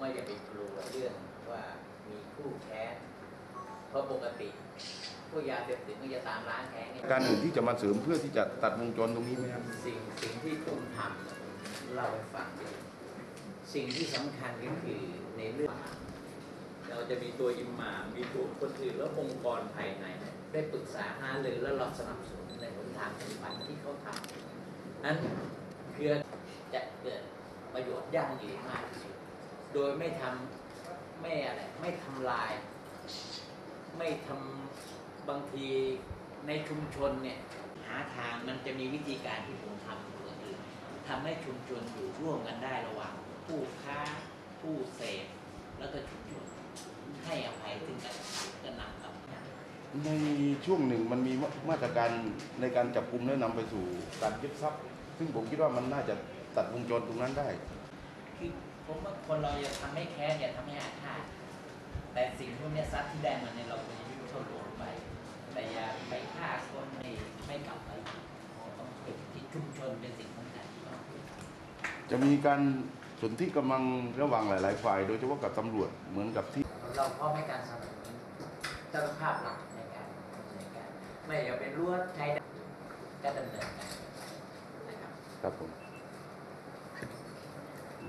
ว่าอย่าไปกลัวเรื่องว่ามีคู่แค้นเพราะปกติพวกยาเสพติดมันจะตามล้างแค้นไงการอื่นที่จะมาเสริมเพื่อที่จะตัดวงจรตรงนี้ไหมครับสิ่งสิ่งที่คุณทำเล่าให้ฟังดิสิ่งที่สำคัญก็คือในเรื่อง เราจะมีตัวอิมมามมีตัวคนอื่นแล้วองค์กรภายในเนี่ยได้ปรึกษาหารือแล้วเราสนับสนุนในหนทางปฏิบัติที่เขาทำนั้นคือจะเกิดประโยชน์ยั่งยืนมากที่สุด โดยไม่ทำไม่อะไรไม่ทำลาย ไม่ทำบางทีในชุมชนเนี่ยหาทางมันจะมีวิธีการที่ผมทำก็คือทำให้ชุมชนอยู่ร่วมกันได้ระหว่าง ผู้ค้าผู้เสพแล้วก็ชุมชนให้อภัยซึ่งกันและกันก็นำกับในช่วงหนึ่งมันมีมาตรการในการจับกลุ่มและนำไปสู่การยึดทรัพย์ ซึ่งผมคิดว่ามันน่าจะตัดวงจรตรงนั้นได้คือ ผมว่าคนเราอย่าทำให้แค้นอย่าทำให้อาฆาตแต่สิ่งพวกเนี้ยทรัพย์ที่ได้มาเนี่ยเราควรจะยุ่งเข้าหลวงไป แต่อย่าไปฆ่าคนไม่ไม่กลับไปต้องเก็บที่ชุมชนเป็นสิ่งสำคัญที่ต้องเก็บจะมีการสนที่กำลังระหว่างหลาย ๆ ฝ่าย โดยเฉพาะกับตำรวจเหมือนกับที่ เราพร้อมให้การสนับสนุนเจ้าภาพหลักในการดำเนินการไม่อย่าเป็นรั้วใช้ได้ก็ดำเนินการนะครับครับผม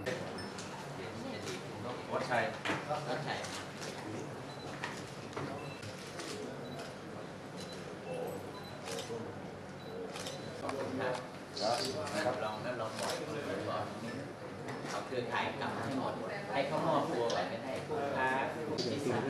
เดี๋ยวนี้จะดีผม ต้องวัดชัยก็ใช่ขอบคุณครับครับลองนั่นลองบอกก่อนเอาเครือข่ายกลับมาให้หมดให้เขามอบตัวก่อนไม่ให้ผู้ค้าผู้ที่สั่ง